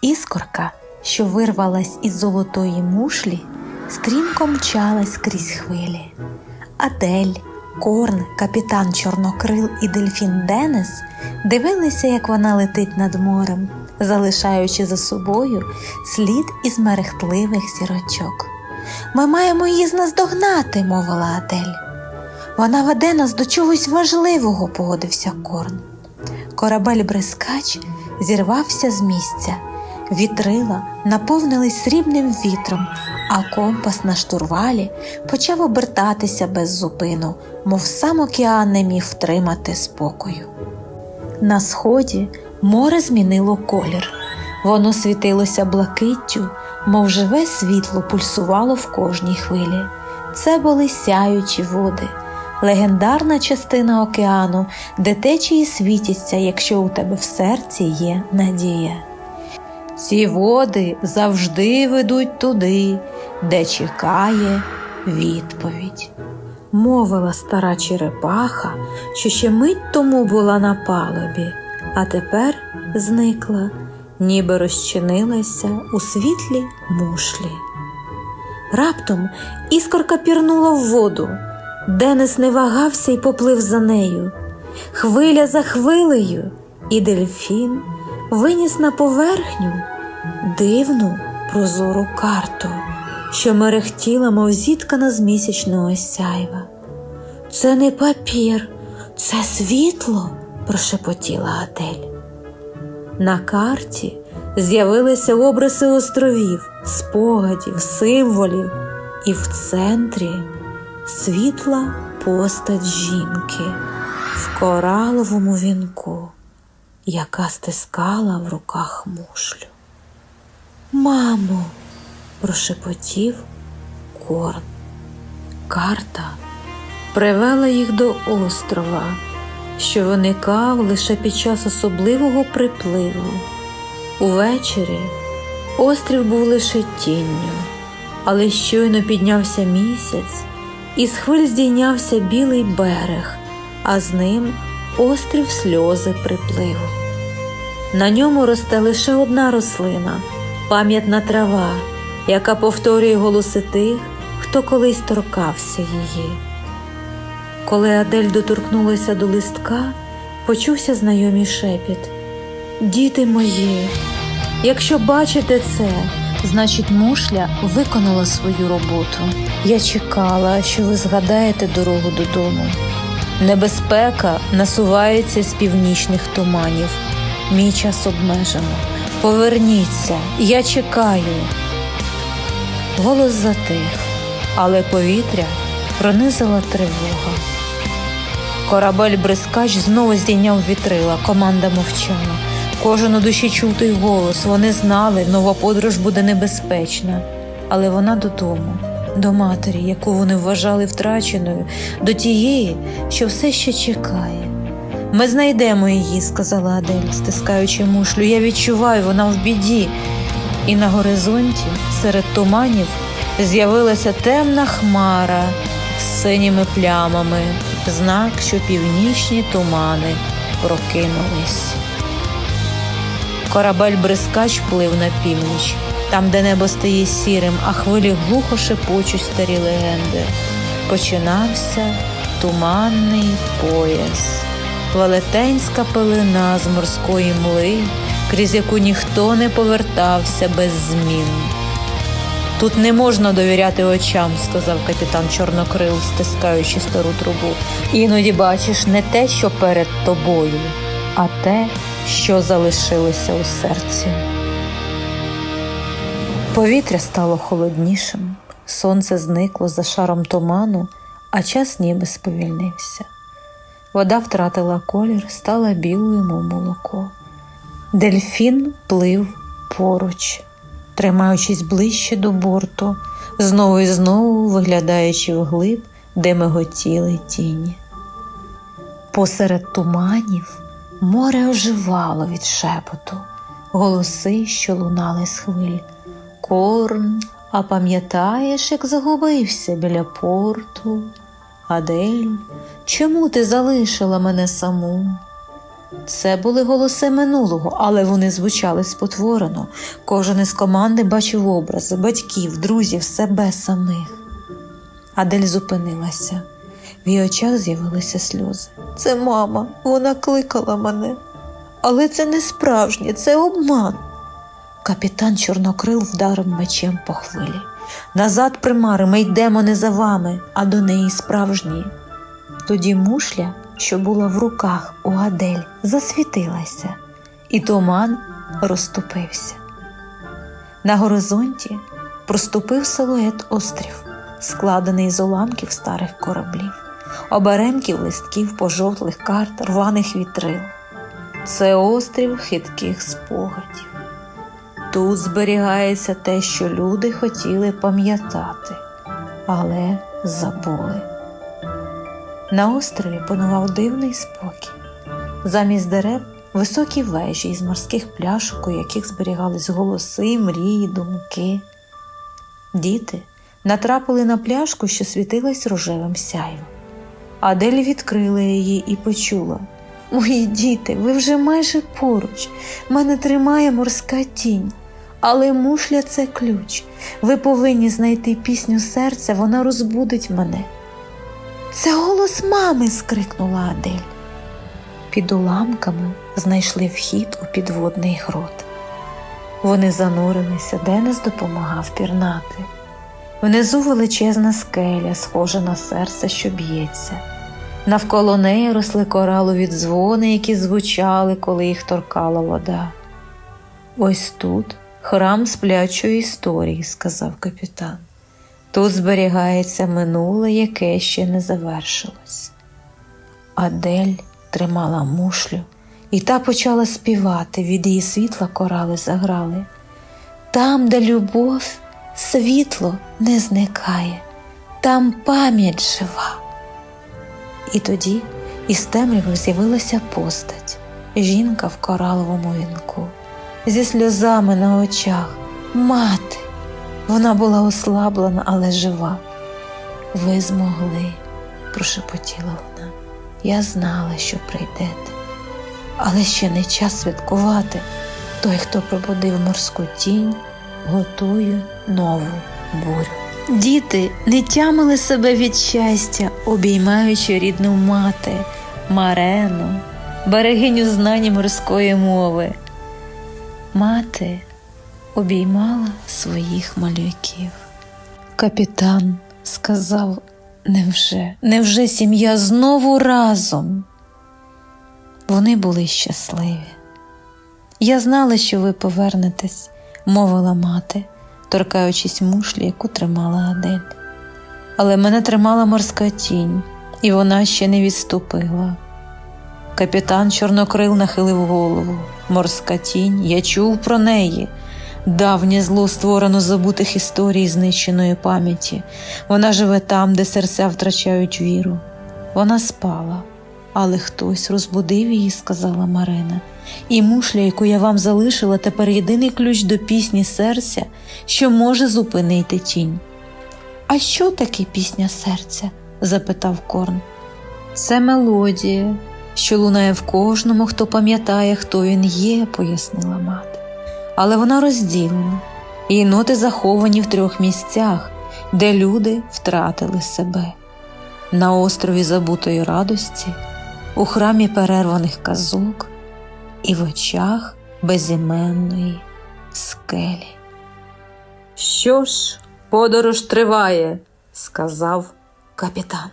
Іскорка, що вирвалась із золотої мушлі, стрімко мчалась крізь хвилі. Адель, Корн, капітан Чорнокрил і дельфін Денис дивилися, як вона летить над морем, залишаючи за собою слід із мерехтливих зірочок. Ми маємо її наздогнати, мовила Адель. Вона веде нас до чогось важливого, погодився Корн. Корабель бризкач зірвався з місця. Вітрила наповнились срібним вітром, а компас на штурвалі почав обертатися без зупину, мов сам океан не міг втримати спокою. На сході море змінило колір. Воно світилося блакиттю, мов живе світло пульсувало в кожній хвилі. Це були сяючі води, легендарна частина океану, де течії світяться, якщо у тебе в серці є надія. Ці води завжди ведуть туди, де чекає відповідь. Мовила стара черепаха, що ще мить тому була на палубі, а тепер зникла, ніби розчинилася у світлі мушлі. Раптом іскорка пірнула в воду. Денис не вагався і поплив за нею. Хвиля за хвилею, і дельфін виніс на поверхню дивну прозору карту, що мерехтіла, мов зіткана з місячного сяйва. Це не папір, це світло, прошепотіла Адель. На карті з'явилися обриси островів, спогадів, символів, і в центрі світла постать жінки в кораловому вінку, яка стискала в руках мушлю. Мамо, прошепотів Корн. Карта привела їх до острова, що виникав лише під час особливого припливу. Увечері острів був лише тінню, але щойно піднявся місяць, і з хвиль здійнявся білий берег, а з ним острів сльози припливу. На ньому росте лише одна рослина пам'ятна трава, яка повторює голоси тих, хто колись торкався її. Коли Адель доторкнулася до листка, почувся знайомий шепіт. Діти мої, якщо бачите це, значить мушля виконала свою роботу. Я чекала, що ви згадаєте дорогу додому. Небезпека насувається з північних туманів. Мій час обмежено. Поверніться, я чекаю. Голос затих, але повітря пронизила тривога. Корабель бризкач знову здійняв вітрила, команда мовчала. Кожен у душі чув той голос. Вони знали, нова подорож буде небезпечна. Але вона додому, до матері, яку вони вважали втраченою, до тієї, що все ще чекає. Ми знайдемо її, сказала Адель, стискаючи мушлю. Я відчуваю, вона в біді. І на горизонті, серед туманів, з'явилася темна хмара з синіми плямами, знак, що північні тумани прокинулись. Корабель бризкач плив на північ, там, де небо стає сірим, а хвилі глухо шепочуть старі легенди. Починався туманний пояс велетенська пилина з морської мли, крізь яку ніхто не повертався без змін. Тут не можна довіряти очам, сказав капітан Чорнокрил, стискаючи стару трубу. Іноді бачиш не те, що перед тобою, а те, що залишилося у серці. Повітря стало холоднішим, сонце зникло за шаром туману, а час ніби сповільнився. Вода втратила колір, стала білою, мов молоко. Дельфін плив поруч, тримаючись ближче до борту, знову і знову виглядаючи вглиб, де миготіли тіні. Посеред туманів море оживало від шепоту, голоси, що лунали з хвиль. Корн, а пам'ятаєш, як загубився біля порту? Адель, чому ти залишила мене саму? Це були голоси минулого, але вони звучали спотворено. Кожен із команди бачив образи батьків, друзів, себе самих. Адель зупинилася. В її очах з'явилися сльози. Це мама, вона кликала мене. Але це не справжнє, це обман. Капітан Чорнокрил вдарив мечем по хвилі. Назад, примари, ми йдемо не за вами, а до неї справжньої. Тоді мушля, що була в руках у Адель, засвітилася, і туман розступився. На горизонті проступив силует острів, складений з уламків старих кораблів, оберемків листків пожовтлих карт, рваних вітрил. Це острів хитких спогадів. Тут зберігається те, що люди хотіли пам'ятати, але забули. На острові панував дивний спокій. Замість дерев високі вежі із морських пляшок, у яких зберігались голоси, мрії, думки. Діти натрапили на пляшку, що світилась рожевим сяєм. Адель відкрила її і почула. Мої діти, ви вже майже поруч. Мене тримає морська тінь. Але мушля це ключ. Ви повинні знайти пісню серця, вона розбудить мене. Це голос мами. скрикнула Адель. Під уламками знайшли вхід у підводний грот. Вони занурилися, Денис допомагав пірнати. Внизу величезна скеля, схожа на серце, що б'ється. Навколо неї росли коралові дзвони, які звучали, коли їх торкала вода. Ось тут храм сплячої історії, сказав капітан. Тут зберігається минуле, яке ще не завершилось. Адель тримала мушлю, і та почала співати, від її світла корали заграли. Там, де любов, світло не зникає, там пам'ять жива. І тоді із темряви з'явилася постать, жінка в кораловому вінку, зі сльозами на очах, мати. Вона була ослаблена, але жива. Ви змогли, прошепотіла вона. Я знала, що прийдете. Але ще не час святкувати. Той, хто пробудив морську тінь, готує нову бурю. Діти не тямили себе від щастя, обіймаючи рідну мати, Марену, берегиню знань морської мови. Мати обіймала своїх малюків. Капітан сказав: Невже, невже сім'я знову разом? Вони були щасливі. Я знала, що ви повернетесь, мовила мати, торкаючись мушлі, яку тримала Адель. Але мене тримала морська тінь, і вона ще не відступила. Капітан Чорнокрил нахилив голову. Морська тінь, я чув про неї. Давнє зло створено забутих історій знищеної пам'яті. Вона живе там, де серця втрачають віру. Вона спала, але хтось розбудив її, сказала Марина. І мушля, яку я вам залишила, тепер єдиний ключ до пісні серця, що може зупинити тінь. А що таке пісня серця? запитав Корн. Це мелодія, що лунає в кожному, хто пам'ятає, хто він є, пояснила мати. Але вона розділена, її ноти заховані в трьох місцях, де люди втратили себе на острові забутої радості, у храмі перерваних казок і в очах безіменної скелі. Що ж, подорож триває, сказав капітан.